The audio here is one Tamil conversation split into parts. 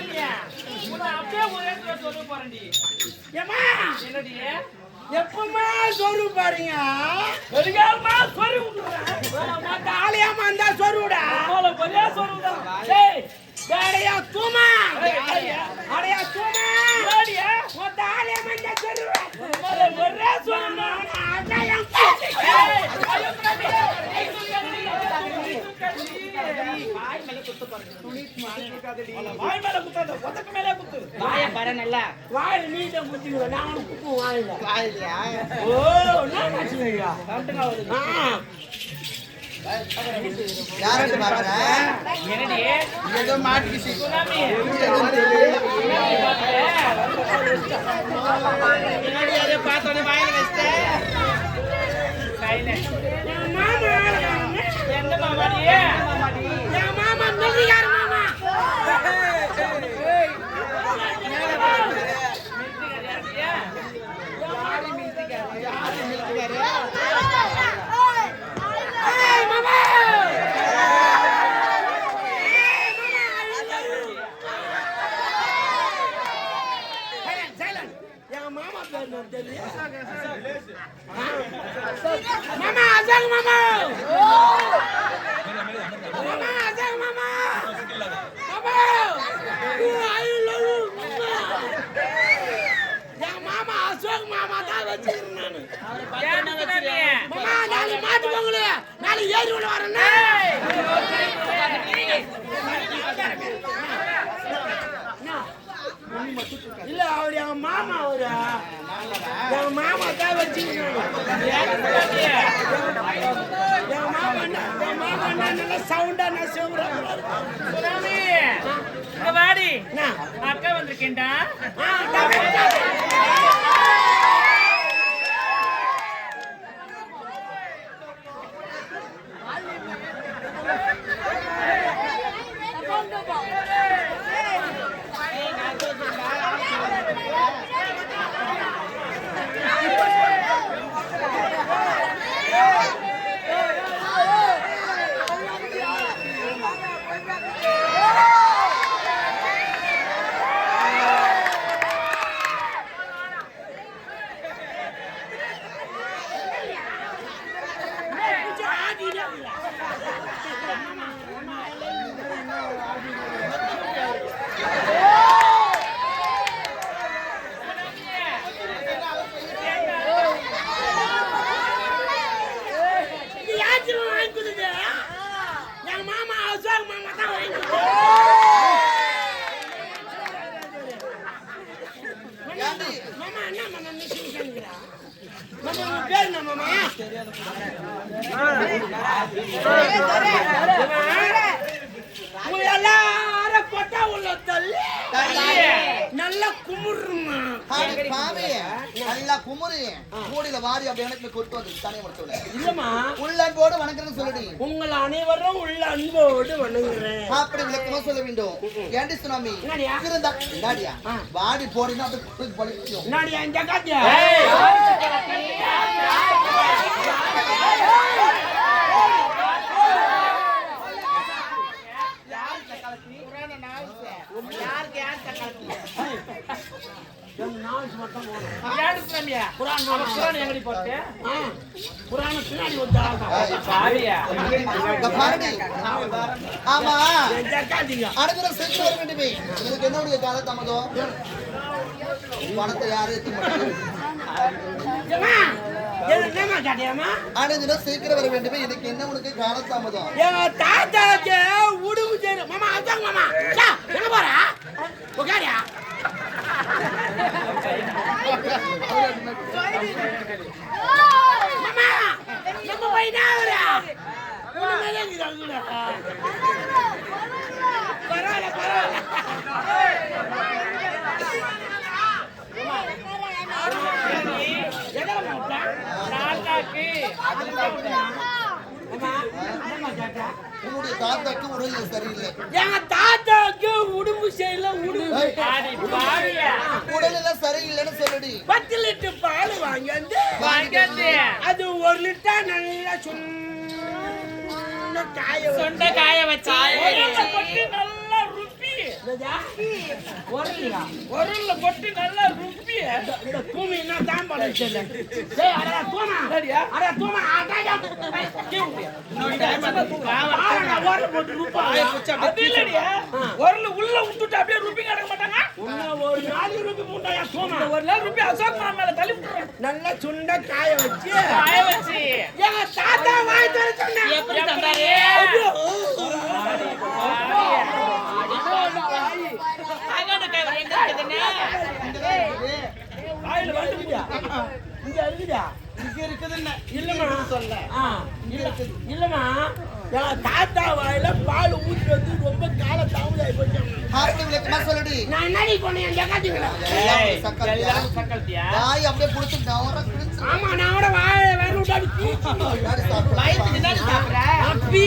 அப்படியே ஒரே சொல்ல போறேன்டி ஏமா என்னடி எப்பவுமே சொரு பாருங்க ஒரு காலமா சொரு விட்டுறேன் ஆலயமா இருந்தா சொருடா ஒரே சொருதான் வேறையா தூமா அடையா தூமா மொத்த ஆலயமா இருந்தா சொருவேன் ஒரே சொருனா துணி வாய பாரு நல்லா வாயில் நீட்ட குத்திடுவ நான் குப்பு வாயில வாயிலையா ஓ நான் வச்சுக்கயா யாரு பாக்குற? ஏதோ யாரையோ பார்த்தோன்னே வாயில வச்சிட்டேன் என் மாமா எந்த மாமாடி என் மாமா மில்லிகார மாமா ஏய் மாமா Silent, silent. என் மாமா பேர் என்ன தெரியும் மாமா அசங் மாமா மாமா அசங் மாமா மாமா ஐ லவ் யூ என் மாமா அசோக் மாமா தான் வச்சிருக்கேன் நானு மாமா நாளை மாட்டு பொங்கல் நாளை ஏறி உள்ள வரேன்னா இல்ல அவர் என் மாமா அவரு? என் மாமா தான் வச்சிருக்கேன் என் மாமா என் மாமா நல்லா சவுண்டா நான் இங்க வாடி. அக்கா வந்திருக்கேன்டா ஆ, டபுள் டபுள். இது யார் தெரியுமா வாங்கி கொடுத்தது? என் மாமா அசோக் மாமா தான் வாங்கி கொடுத்தது. மாமா என்ன மாமா மிஷின் கணுக்குறா? மாமா உங்க பேர் என்ன மாமா? உங்களை உள்ள தள்ளி நல்லா குமுறுமா. நல்லா குமுறி. மூடியில வாரி அப்படி எனக்கு கொட்டு வந்து தனியை முடிச்சு இல்லம்மா. உள்ளன்போடு வணக்கம்னு சொல்லுடி. உங்கள் அனைவரும் உள்ள அன்போடு வணங்குறேன். அப்படி விளக்கமா சொல்ல வேண்டும். ஏண்டி சுனாமி? இருந்தா இந்தாடியா? ஆ. வாடி போடுனா பழிக்கும் முன்னாடி ஆமா. அனுகிற செஞ்சு வர வேண்டுமே. இதுக்கு என்ன உடைய கால தாமதம்? பணத்தை யாரும் எத்தி மாட்டாங்க. சீக்கிரம் வர வேண்டுமே. இதுக்கு என்ன உனக்கு கால தாமதம்? எங்க தாத்தாக்கு செய்யணும். மாமா, அதாங்க மாமா. போற? உன்னுடைய தாத்தாக்கு உடல்நிலை சரியில்லை. எங்க தாத்தாக்கு உடும்பு செய்யல உடும்பு உடல்நிலை சரியில்லைன்னு சொல்லுடி. பத்து லிட்டர் பால் வாங்கி வந்து வாங்கந்து அது ஒரு லிட்டர் நல்லா சுண்ண காய வச்சு- சொண்ட காய வச்சு. நல்லா? உரல்ல கொட்டி நல்லா ருப்பி இந்த தூமி என்ன தான் பண்ண தெரியல. டேய், அடடா, தூமா. இல்லடியா அட தூமா. அடாயா பாருடா ஓர போட்டு ரூபா அது இல்லடியா உரல உள்ள விட்டுட்டு அப்படியே ருப்பி கிடக்க மாட்டாங்க? ஒரு நாலு தூமா? ஒரு நாள் ருப்பி அசோக் மாமா மேல தள்ளி விட்டுறேன் நல்லா சுண்ட காய வச்சு. காய வச்சு. எங்க தாத்தா வாய் தர சொன்னா எப்படி தந்தாரு? வாயில வந்துடுயா இங்க இருக்குதா இங்க இருக்குதுன்னு இல்லம்மா. சொல்ல ஆ, இல்ல. இல்லம்மா. எங்க தாத்தா வாயில பால் ஊத்தி வந்து ரொம்ப கால தாமதாயி போச்சு. ஹார்ட் விளக்கமா சொல்லுடி? நான் என்னடி பண்ணேன் என் ஜகாத்திங்களா எல்லாம் சக்கரையா? வாய் அப்படியே புடிச்சு டவரா கிழிச்சு ஆமா நான் கூட வாய வேற விட்டாடி யாரு சாப்பிடுறா? அப்பி.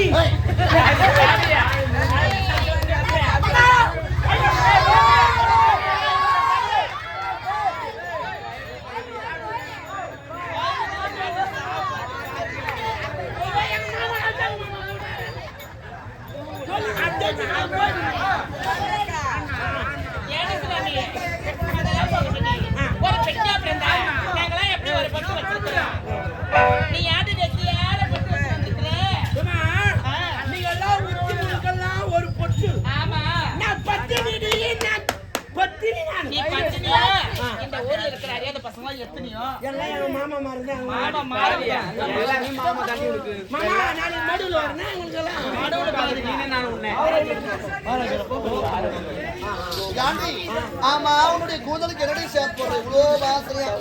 ஆமா உன்னுடைய கூந்தலுக்கு என்னடி ஷேப் இவ்வளோ வாசனையா?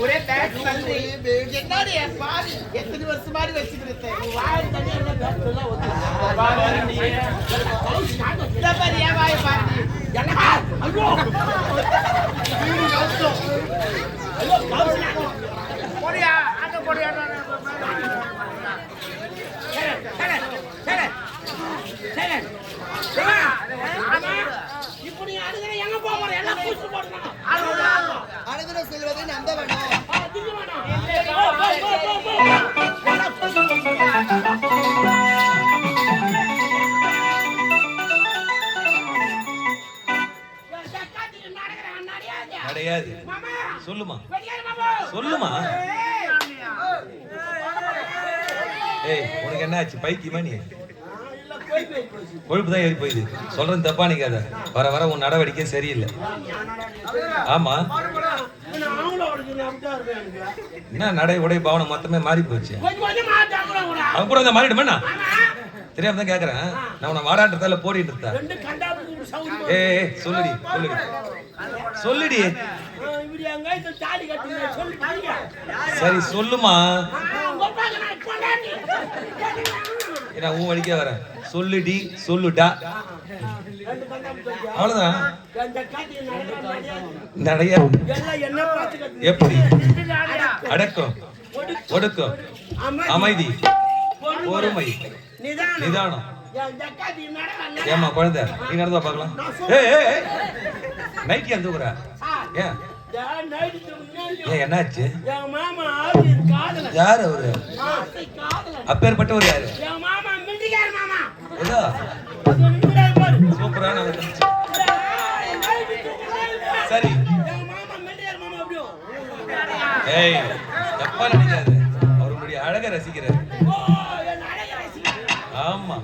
ஒரே பேக் பண்ணி பேபி. என்னடி எத்தனை வருஷம் மாதிரி வச்சுக்கிறது வாய் தனியா பாரு ஏன் வாய் பாரு எனக்கு ஐயோ ஐயோ கவுசனா போடியா அங்க போடியா இப்போ நீ அழுகிற எங்க போக போற எல்லாம் பூச்சி போடணும் அனுதின செல்வதை நம்ப வேணும் திங்க வேணாம் போ, போ, போ, போ, போ. எல்லாம் பூச்சி என் சொல்வதை நம்ப நடையாது. கிடையாது. சொல்லுமா. சொல்லுமா. ஏய் உனக்கு என்ன ஆச்சு பைத்தியமா நீ? கொழுப்பு தான் ஏறி போயிது. சொல்றது தப்பா நீங்க அதை வர வர உன் நடவடிக்கை சரியில்லை. ஆமா நான் அவங்கள உனக்கு அப்படிதான் இருக்கேன் எனக்கு என்ன நடை உடை பாவனை மொத்தமே மாறி போச்சு. அவன் கூட வந்து மாறிடுமா தெரியாம தான் கேக்குறேன். நான் உன்னை வாடாட்டத்தால போடிட்டு இருந்தா ஏய், சொல்லுடி சொல்லுடி. சொல்லுடி. சரி சொல்லுமா. நான் உன் வழிக்கே வரேன். சொல்லுடி சொல்லுடா. அவ்வளவுதான். நிறைய எப்படி? அடக்கம். ஒடுக்கம். அமைதி. பொறுமை. நிதானம். ஏமா குழந்தை நீ நடந்து பார்க்கலாம். ஏய் அந்த தூக்குறா ஏன்? என்னாச்சு? யார் அவரு? அப்பேற்பட்டவர் யாரு? இல்லையா? சரி மாமா அப்படியும் ஏய் தப்பா நினைக்காத அவருடைய அழகை ரசிக்கிறார். ஆமா.